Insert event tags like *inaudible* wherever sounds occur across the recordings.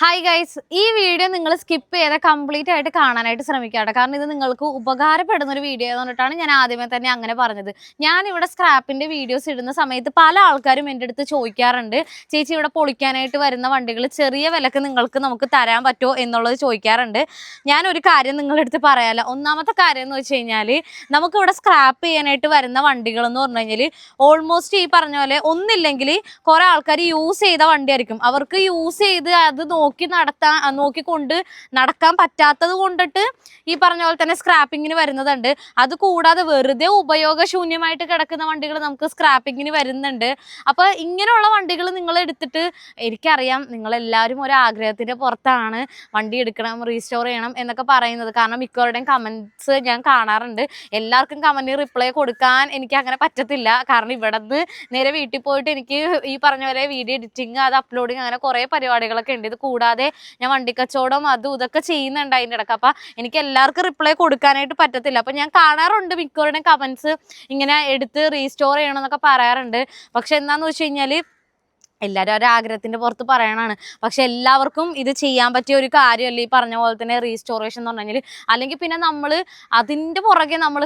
Hi guys ഈ video നിങ്ങൾ skip ചെയ്ത് കംപ്ലീറ്റ് ആയിട്ട് കാണാനായിട്ട് ശ്രമിക്കാട്ടെ കാരണം ഇത് നിങ്ങൾക്ക് ഉപകാരപ്പെടുന്ന ഒരു വീഡിയോ എന്നിട്ടാണ് ഞാൻ ആദ്യമേ തന്നെ അങ്ങനെ പറഞ്ഞത്. ഞാൻ ഇവിടെ സ്ക്രാപ്പിന്റെ വീഡിയോസ് ഇടുന്ന സമയത്ത് പല ആൾക്കാരും എന്റെ അടുത്ത് ചോദിക്കാറുണ്ട്. ചേച്ചി ഇവിടെ പൊളിക്കാനായിട്ട് വരുന്ന വണ്ടികൾ ചെറിയ വിലക്ക് നിങ്ങൾക്ക് നമുക്ക് തരാൻ പറ്റുമോ എന്നുള്ളത് ചോദിക്കാറുണ്ട്. ഞാൻ ഒരു കാര്യം നിങ്ങളുടെ അടുത്ത് പറയാല. ഒന്നാമത്തെ കാര്യം എന്ന് വെച്ച് കഴിഞ്ഞാൽ നമുക്ക് ഇവിടെ സ്ക്രാപ്പ് ചെയ്യാനായിട്ട് വരുന്ന വണ്ടികൾ എന്ന് പറഞ്ഞു ഓൾമോസ്റ്റ് ഈ പറഞ്ഞ പോലെ ഒന്നില്ലെങ്കിൽ കുറെ ആൾക്കാർ യൂസ് ചെയ്ത വണ്ടിയായിരിക്കും. അവർക്ക് യൂസ് ചെയ്ത് അത് നടത്താൻ നോക്കിക്കൊണ്ട് നടക്കാൻ പറ്റാത്തത് കൊണ്ടിട്ട് ഈ പറഞ്ഞ പോലെ തന്നെ സ്ക്രാപ്പിങ്ങിന് വരുന്നതുണ്ട്. അത് കൂടാതെ വെറുതെ ഉപയോഗശൂന്യമായിട്ട് കിടക്കുന്ന വണ്ടികൾ നമുക്ക് സ്ക്രാപ്പിങ്ങിന് വരുന്നുണ്ട്. അപ്പൊ ഇങ്ങനെയുള്ള വണ്ടികൾ നിങ്ങൾ എടുത്തിട്ട് എനിക്കറിയാം നിങ്ങൾ എല്ലാവരും ഒരു ആഗ്രഹത്തിന്റെ പുറത്താണ് വണ്ടി എടുക്കണം റീസ്റ്റോർ ചെയ്യണം എന്നൊക്കെ പറയുന്നത്. കാരണം മിക്കവരുടെയും കമന്റ്സ് ഞാൻ കാണാറുണ്ട്. എല്ലാവർക്കും കമന്റ് റിപ്ലൈ കൊടുക്കാൻ എനിക്ക് അങ്ങനെ പറ്റത്തില്ല. കാരണം ഇവിടെ നിന്ന് നേരെ വീട്ടിൽ പോയിട്ട് എനിക്ക് ഈ പറഞ്ഞ പോലെ വീഡിയോ എഡിറ്റിങ് അത് അപ്ലോഡിങ് അങ്ങനെ കുറേ പരിപാടികളൊക്കെ ഉണ്ട്. ഇത് കൂടാതെ ഞാൻ വണ്ടിക്കച്ചവടം അതും ഇതൊക്കെ ചെയ്യുന്നുണ്ട് അതിന്റെ ഇടയ്ക്ക്. അപ്പം എനിക്ക് എല്ലാവർക്കും റിപ്ലൈ കൊടുക്കാനായിട്ട് പറ്റത്തില്ല. അപ്പം ഞാൻ കാണാറുണ്ട് മിക്കവരുടെയും കമൻസ് ഇങ്ങനെ എടുത്ത് റീസ്റ്റോർ ചെയ്യണം എന്നൊക്കെ പറയാറുണ്ട്. പക്ഷെ എന്താന്ന് വെച്ച് കഴിഞ്ഞാൽ എല്ലാവരും ഒരു ആഗ്രഹത്തിന്റെ പുറത്ത് പറയണാണ് പക്ഷെ എല്ലാവർക്കും ഇത് ചെയ്യാൻ പറ്റിയ ഒരു കാര്യമല്ല ഈ പറഞ്ഞ പോലെ തന്നെ റീസ്റ്റോറേഷൻ എന്ന് പറഞ്ഞു കഴിഞ്ഞാൽ അല്ലെങ്കിൽ പിന്നെ നമ്മൾ അതിന്റെ പുറകെ നമ്മൾ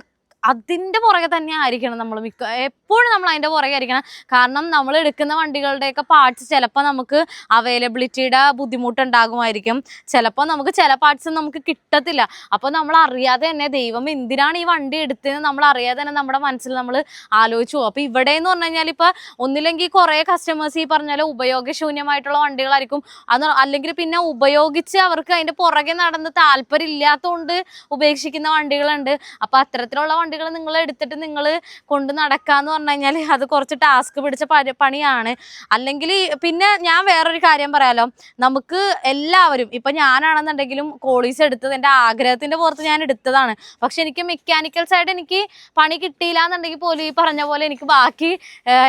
അതിന്റെ പുറകെ തന്നെ ആയിരിക്കണം നമ്മൾ മിക്ക എപ്പോഴും നമ്മൾ അതിന്റെ പുറകെ ആയിരിക്കണം. കാരണം നമ്മൾ എടുക്കുന്ന വണ്ടികളുടെയൊക്കെ പാർട്സ് ചിലപ്പോൾ നമുക്ക് അവൈലബിലിറ്റിയുടെ ബുദ്ധിമുട്ടുണ്ടാകുമായിരിക്കും. ചിലപ്പോൾ നമുക്ക് ചില പാർട്സ് നമുക്ക് കിട്ടത്തില്ല. അപ്പോൾ നമ്മൾ അറിയാതെ തന്നെ ദൈവം എന്തിനാണ് ഈ വണ്ടി എടുത്തതെന്ന് നമ്മൾ അറിയാതെ തന്നെ നമ്മുടെ മനസ്സിൽ നമ്മൾ ആലോചിച്ചു അപ്പോൾ ഇവിടെ എന്ന് പറഞ്ഞു കഴിഞ്ഞാൽ ഇപ്പോൾ ഒന്നില്ലെങ്കിൽ കുറേ കസ്റ്റമേഴ്സ് ഈ പറഞ്ഞാൽ ഉപയോഗശൂന്യമായിട്ടുള്ള വണ്ടികളായിരിക്കും. അത് അല്ലെങ്കിൽ പിന്നെ ഉപയോഗിച്ച് അവർക്ക് അതിന്റെ പുറകെ നടന്ന് താല്പര്യം ഇല്ലാത്തതുകൊണ്ട് ഉപേക്ഷിക്കുന്ന വണ്ടികളുണ്ട്. അപ്പോൾ അത്തരത്തിലുള്ള വണ്ടികൾ നിങ്ങൾ എടുത്തിട്ട് നിങ്ങൾ കൊണ്ട് നടക്കാന്ന് പറഞ്ഞു കഴിഞ്ഞാൽ അത് കുറച്ച് ടാസ്ക് പിടിച്ച പണിയാണ്. അല്ലെങ്കിൽ പിന്നെ ഞാൻ വേറൊരു കാര്യം പറയാലോ. നമുക്ക് എല്ലാവരും ഇപ്പൊ ഞാനാണെന്നുണ്ടെങ്കിലും കോളീസ് എടുത്തത് എന്റെ ആഗ്രഹത്തിന്റെ പുറത്ത് ഞാൻ എടുത്തതാണ്. പക്ഷെ എനിക്ക് മെക്കാനിക്കൽ സൈഡ് എനിക്ക് പണി കിട്ടിയില്ല എന്നുണ്ടെങ്കിൽ പോലും ഈ പറഞ്ഞ പോലെ എനിക്ക് ബാക്കി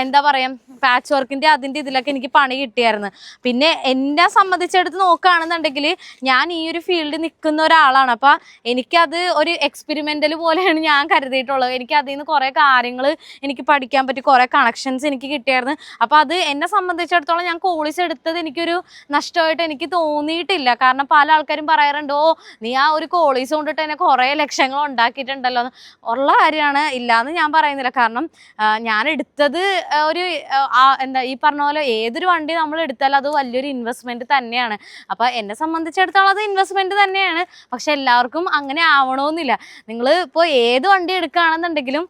എന്താ പറയാ പാച്ച് വർക്കിന്റെ അതിന്റെ ഇതിലൊക്കെ എനിക്ക് പണി കിട്ടിയായിരുന്നു. പിന്നെ എന്നെ സംബന്ധിച്ചെടുത്ത് നോക്കുകയാണെന്നുണ്ടെങ്കിൽ ഞാൻ ഈ ഒരു ഫീൽഡിൽ നിൽക്കുന്ന ഒരാളാണ്. അപ്പൊ എനിക്കത് ഒരു എക്സ്പെരിമെന്റൽ പോലെയാണ് ഞാൻ കരുതിയിട്ടുള്ളത് എനിക്ക് അതിൽ നിന്ന് കുറേ കാര്യങ്ങൾ എനിക്ക് പഠിക്കാൻ പറ്റി കുറേ കണക്ഷൻസ് എനിക്ക് കിട്ടിയായിരുന്നു. അപ്പോൾ അത് എന്നെ സംബന്ധിച്ചിടത്തോളം ഞാൻ കോളേജ് എടുത്തത് എനിക്കൊരു നഷ്ടമായിട്ട് എനിക്ക് തോന്നിയിട്ടില്ല. കാരണം പല ആൾക്കാരും പറയാറുണ്ട് ഓ നീ ആ ഒരു കോളേജ് കൊണ്ടിട്ട് തന്നെ കുറേ ലക്ഷ്യങ്ങൾ ഉണ്ടാക്കിയിട്ടുണ്ടല്ലോ. എന്ന്." ഉള്ള കാര്യമാണ്. ഇല്ലയെന്ന് ഞാൻ പറയുന്നില്ല. കാരണം ഞാൻ എടുത്തത് ഒരു എന്താ ഈ പറഞ്ഞ പോലെ ഏതൊരു വണ്ടി നമ്മൾ എടുത്താലും അത് വലിയൊരു ഇൻവെസ്റ്റ്മെന്റ് തന്നെയാണ്. അപ്പോൾ എന്നെ സംബന്ധിച്ചിടത്തോളം അത് ഇൻവെസ്റ്റ്മെന്റ് തന്നെയാണ്. പക്ഷെ എല്ലാവർക്കും അങ്ങനെ ആവണമെന്നില്ല നിങ്ങൾ ഇപ്പോൾ ഏത് വണ്ടി എടുക്കുകയാണെന്നുണ്ടെങ്കിലും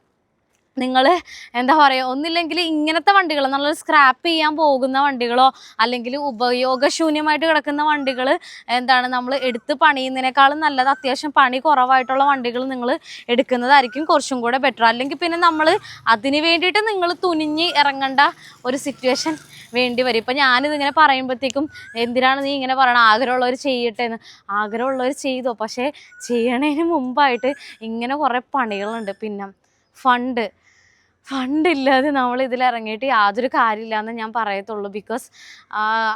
നിങ്ങൾ എന്താ പറയുക ഒന്നില്ലെങ്കിൽ ഇങ്ങനത്തെ വണ്ടികൾ നല്ല സ്ക്രാപ്പ് ചെയ്യാൻ പോകുന്ന വണ്ടികളോ അല്ലെങ്കിൽ ഉപയോഗശൂന്യമായിട്ട് കിടക്കുന്ന വണ്ടികൾ എന്താണ് നമ്മൾ എടുത്ത് പണിയുന്നതിനേക്കാളും നല്ലത് അത്യാവശ്യം പണി കുറവായിട്ടുള്ള വണ്ടികൾ നിങ്ങൾ എടുക്കുന്നതായിരിക്കും കുറച്ചും കൂടെ ബെറ്റർ അല്ലെങ്കിൽ പിന്നെ നമ്മൾ അതിന് വേണ്ടിയിട്ട് നിങ്ങൾ തുനിഞ്ഞ് ഇറങ്ങേണ്ട ഒരു സിറ്റുവേഷൻ വേണ്ടി വരും. ഇപ്പം ഞാനിതിങ്ങനെ പറയുമ്പോഴത്തേക്കും എന്തിനാണ് നീ ഇങ്ങനെ പറയണം? ആഗ്രഹമുള്ളവർ ചെയ്യട്ടെ എന്ന് ആഗ്രഹമുള്ളവർ ചെയ്തോ? പക്ഷേ ചെയ്യണതിന് മുമ്പായിട്ട് ഇങ്ങനെ കുറേ പണികളുണ്ട്. പിന്നെ ഫണ്ട് ഫണ്ടില്ലാതെ നമ്മൾ ഇതിൽ ഇറങ്ങിയിട്ട് യാതൊരു കാര്യമില്ലാന്ന് ഞാൻ പറയത്തുള്ളൂ. ബിക്കോസ്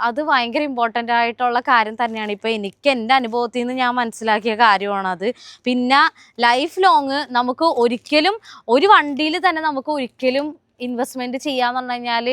അത് ഭയങ്കര ഇമ്പോർട്ടന്റ് ആയിട്ടുള്ള കാര്യം തന്നെയാണ്. ഇപ്പോൾ എനിക്ക് എന്റെ അനുഭവത്തിൽ നിന്ന് ഞാൻ മനസ്സിലാക്കിയ കാര്യമാണത് പിന്നെ ലൈഫ് ലോങ് നമുക്ക് ഒരിക്കലും ഒരു വണ്ടിയിൽ തന്നെ നമുക്ക് ഒരിക്കലും ഇൻവെസ്റ്റ്മെന്റ് ചെയ്യാന്ന് പറഞ്ഞു കഴിഞ്ഞാൽ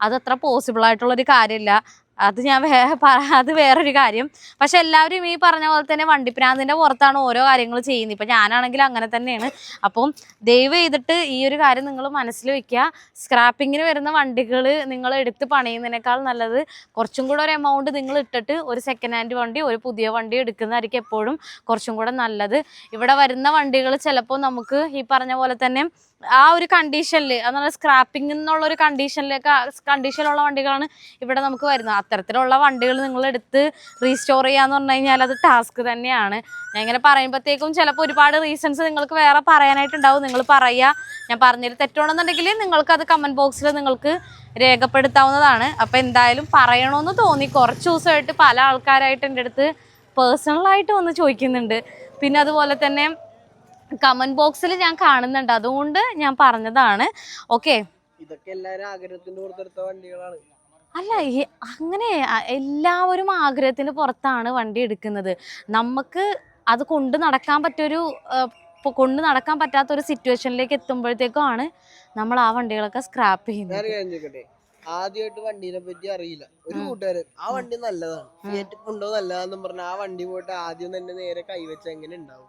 അതത്ര പോസിബിൾ ആയിട്ടുള്ളൊരു കാര്യമില്ല. അത് ഞാൻ വേ *laughs* അത് വേറൊരു കാര്യം. പക്ഷെ എല്ലാവരും ഈ പറഞ്ഞ പോലെ തന്നെ വണ്ടിപ്രാന്തിന്റെ പുറത്താണ് ഓരോ കാര്യങ്ങൾ ചെയ്യുന്നത്. ഇപ്പം ഞാനാണെങ്കിലും അങ്ങനെ തന്നെയാണ്. അപ്പം ദയവ് ചെയ്തിട്ട് ഈ ഒരു കാര്യം നിങ്ങൾ മനസ്സിൽ വെക്കുക. സ്ക്രാപ്പിങ്ങിന് വരുന്ന വണ്ടികൾ നിങ്ങൾ എടുത്ത് പണിയുന്നതിനേക്കാൾ നല്ലത് കുറച്ചും കൂടെ ഒരു എമൗണ്ട് നിങ്ങൾ ഇട്ടിട്ട് ഒരു സെക്കൻഡ് ഹാൻഡ് വണ്ടി ഒരു പുതിയ വണ്ടി എടുക്കുന്നതായിരിക്കും എപ്പോഴും കുറച്ചും കൂടെ നല്ലത്. ഇവിടെ വരുന്ന വണ്ടികൾ ചിലപ്പോൾ നമുക്ക് ഈ പറഞ്ഞ പോലെ തന്നെ ആ ഒരു കണ്ടീഷനിൽ അതെന്ന് സ്ക്രാപ്പിംഗ് എന്നുള്ള ഒരു കണ്ടീഷനിലേക്ക് കണ്ടീഷനിലുള്ള വണ്ടികളാണ് ഇവിടെ നമുക്ക് വരുന്നത്. അത്തരത്തിലുള്ള വണ്ടികൾ നിങ്ങൾ എടുത്ത് റീസ്റ്റോർ ചെയ്യാന്ന് പറഞ്ഞു കഴിഞ്ഞാൽ അത് ടാസ്ക് തന്നെയാണ്. ഞാൻ ഇങ്ങനെ പറയുമ്പോഴത്തേക്കും ചിലപ്പോൾ ഒരുപാട് റീസൺസ് നിങ്ങൾക്ക് വേറെ പറയാനായിട്ടുണ്ടാവും. നിങ്ങൾ പറയുക ഞാൻ പറഞ്ഞതിൽ തെറ്റുണ്ടെന്നുണ്ടെങ്കിൽ നിങ്ങൾക്ക് അത് കമന്റ് ബോക്സിൽ നിങ്ങൾക്ക് രേഖപ്പെടുത്താവുന്നതാണ്. അപ്പോൾ എന്തായാലും പറയണമെന്ന് തോന്നി. കുറച്ച് ദിവസമായിട്ട് പല ആൾക്കാരായിട്ട് എന്റെ അടുത്ത് പേഴ്സണലായിട്ട് വന്ന് ചോദിക്കുന്നുണ്ട്. പിന്നെ അതുപോലെ തന്നെ കമന്റ് ബോക്സിൽ ഞാൻ കാണുന്നുണ്ട്. അതുകൊണ്ട് ഞാൻ പറഞ്ഞതാണ്. ഓക്കെ ഇതൊക്കെ എല്ലാരും ആഗ്രഹത്തിന്റെ പുറത്തെടുത്ത വണ്ടികളാണ്. അല്ല ഈ- അങ്ങനെ എല്ലാവരും ആഗ്രഹത്തിന് പുറത്താണ് വണ്ടി എടുക്കുന്നത്. നമുക്ക് അത് കൊണ്ട് നടക്കാൻ പറ്റൊരു കൊണ്ട് നടക്കാൻ പറ്റാത്ത ഒരു സിറ്റുവേഷനിലേക്ക് എത്തുമ്പോഴത്തേക്കും ആണ് നമ്മൾ ആ വണ്ടികളൊക്കെ സ്ക്രാപ്പ് ചെയ്യുന്നത്. ആദ്യമായിട്ട് വണ്ടീനെ പറ്റി അറിയില്ല. ഒരു കൂട്ടുകാരൻ ആ വണ്ടി നല്ലതാണ് ഫിയറ്റ് ഉണ്ടോ നല്ലതാന്നും പറഞ്ഞ ആ വണ്ടി പോയിട്ട് ആദ്യം തന്നെ നേരെ കൈവച്ച എങ്ങനെ ഉണ്ടാവും?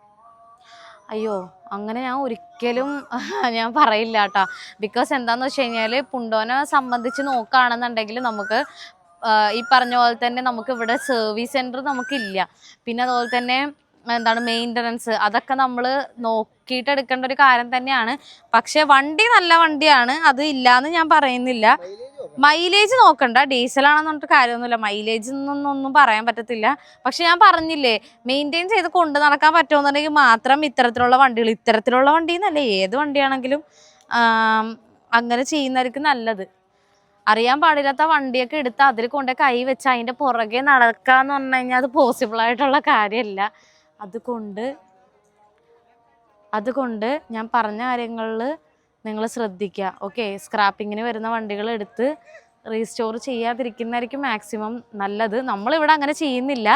അയ്യോ അങ്ങനെ ഞാൻ ഒരിക്കലും *laughs* ഞാൻ പറയില്ല കേട്ടോ ബിക്കോസ് എന്താന്ന് വെച്ച് കഴിഞ്ഞാൽ പുണ്ടോനെ സംബന്ധിച്ച് നോക്കുകയാണെന്നുണ്ടെങ്കിൽ നമുക്ക് ഈ പറഞ്ഞ പോലെ തന്നെ നമുക്ക് ഇവിടെ സർവീസ് സെന്റർ നമുക്കില്ല. പിന്നെ അതുപോലെ തന്നെ എന്താണ് മെയിന്റനൻസ് അതൊക്കെ നമ്മൾ നോക്കിയിട്ട് എടുക്കേണ്ട ഒരു കാര്യം തന്നെയാണ്. പക്ഷേ വണ്ടി നല്ല വണ്ടിയാണ് അത് ഇല്ലയെന്ന് ഞാൻ പറയുന്നില്ല. മൈലേജ് നോക്കാം മൈലേജ് നോക്കണ്ട ഡീസലാണെന്ന് പറഞ്ഞിട്ട് കാര്യമൊന്നുമില്ല. മൈലേജ് ഒന്നും പറയാൻ പറ്റത്തില്ല. പക്ഷെ ഞാൻ പറഞ്ഞില്ലേ മെയിന്റെയിൻ ചെയ്ത് കൊണ്ട് നടക്കാൻ പറ്റുമെന്നുണ്ടെങ്കിൽ മാത്രം ഇത്തരത്തിലുള്ള വണ്ടികൾ ഇത്തരത്തിലുള്ള വണ്ടി എന്നല്ല ഏത് വണ്ടിയാണെങ്കിലും അങ്ങനെ ചെയ്യുന്നവർക്ക് നല്ലത്. അറിയാൻ പാടില്ലാത്ത വണ്ടിയൊക്കെ എടുത്ത് അതിൽ കൊണ്ട് കൈ വെച്ച് അതിന്റെ പുറകെ നടക്കാന്ന് പറഞ്ഞു കഴിഞ്ഞാൽ അത് പോസിബിൾ ആയിട്ടുള്ള കാര്യമല്ല. അതുകൊണ്ട് അതുകൊണ്ട് ഞാൻ പറഞ്ഞ കാര്യങ്ങളിൽ നിങ്ങൾ ശ്രദ്ധിക്കുക. ഓക്കെ സ്ക്രാപ്പിങ്ങിന് വരുന്ന വണ്ടികൾ എടുത്ത് റീസ്റ്റോർ ചെയ്യാതിരിക്കുന്നതായിരിക്കും മാക്സിമം നല്ലത്. നമ്മളിവിടെ അങ്ങനെ ചെയ്യുന്നില്ല.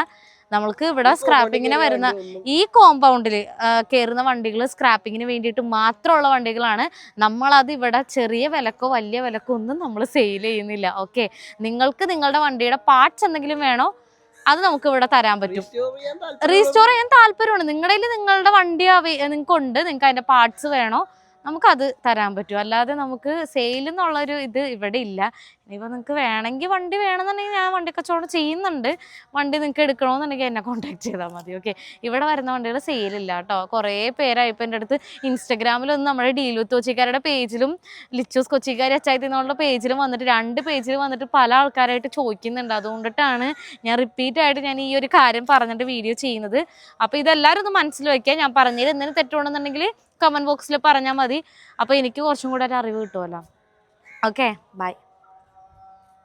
നമ്മൾക്ക് ഇവിടെ സ്ക്രാപ്പിങ്ങിന് വരുന്ന ഈ കോമ്പൗണ്ടിൽ കയറുന്ന വണ്ടികൾ സ്ക്രാപ്പിങ്ങിന് വേണ്ടിയിട്ട് മാത്രമുള്ള വണ്ടികളാണ്. നമ്മളത് ഇവിടെ ചെറിയ വിലക്കോ വലിയ വിലക്കോ ഒന്നും നമ്മൾ സെയിൽ ചെയ്യുന്നില്ല. ഓക്കെ നിങ്ങൾക്ക് നിങ്ങളുടെ വണ്ടിയുടെ പാർട്സ് എന്തെങ്കിലും വേണോ അത് നമുക്ക് ഇവിടെ തരാൻ പറ്റും. റീസ്റ്റോർ ചെയ്യാൻ താല്പര്യമാണ്. നിങ്ങളുടെ നിങ്ങളുടെ വണ്ടി നിങ്ങൾക്ക് ഉണ്ട്. നിങ്ങൾക്ക് അതിന്റെ പാർട്സ് വേണോ നമുക്കത് തരാൻ പറ്റും. അല്ലാതെ നമുക്ക് സെയിൽ എന്നുള്ളൊരു ഇത് ഇവിടെ ഇല്ല. ഇനിയിപ്പോൾ നിങ്ങൾക്ക് വേണമെങ്കിൽ വണ്ടി വേണമെന്നുണ്ടെങ്കിൽ ഞാൻ വണ്ടി കച്ചവടം ചെയ്യുന്നുണ്ട്. വണ്ടി നിങ്ങൾക്ക് എടുക്കണമെന്നുണ്ടെങ്കിൽ എന്നെ കോൺടാക്ട് ചെയ്താൽ മതി ഓക്കെ ഇവിടെ വരുന്ന വണ്ടികൾ ഇല്ല കേട്ടോ. കുറേ പേരായിപ്പോൾ എന്റെ അടുത്ത് ഇൻസ്റ്റഗ്രാമിലൊന്നും നമ്മുടെ ഡീൽ വിത്ത് കൊച്ചിക്കാരുടെ പേജിലും ലിച്ചൂസ് കൊച്ചിക്കാരി അച്ചായത്തി എന്നുള്ള പേജിലും വന്നിട്ട് രണ്ട് പേജിൽ വന്നിട്ട് പല ആൾക്കാരായിട്ട് ചോദിക്കുന്നുണ്ട്. അതുകൊണ്ടിട്ടാണ് ഞാൻ റിപ്പീറ്റായിട്ട് ഞാൻ ഈ ഒരു കാര്യം പറഞ്ഞിട്ട് വീഡിയോ ചെയ്യുന്നത്. അപ്പോൾ ഇതെല്ലാവരും ഒന്ന് മനസ്സിൽ വയ്ക്കുക ഞാൻ പറഞ്ഞതിൽ എന്തെങ്കിലും തെറ്റുണ്ടെന്നുണ്ടെങ്കിൽ കമന്റ് ബോക്സിൽ പറഞ്ഞാൽ മതി. അപ്പോൾ എനിക്ക് കുറച്ചും കൂടെ ഒരു അറിവ് കിട്ടുമല്ലോ ഓക്കെ ബൈ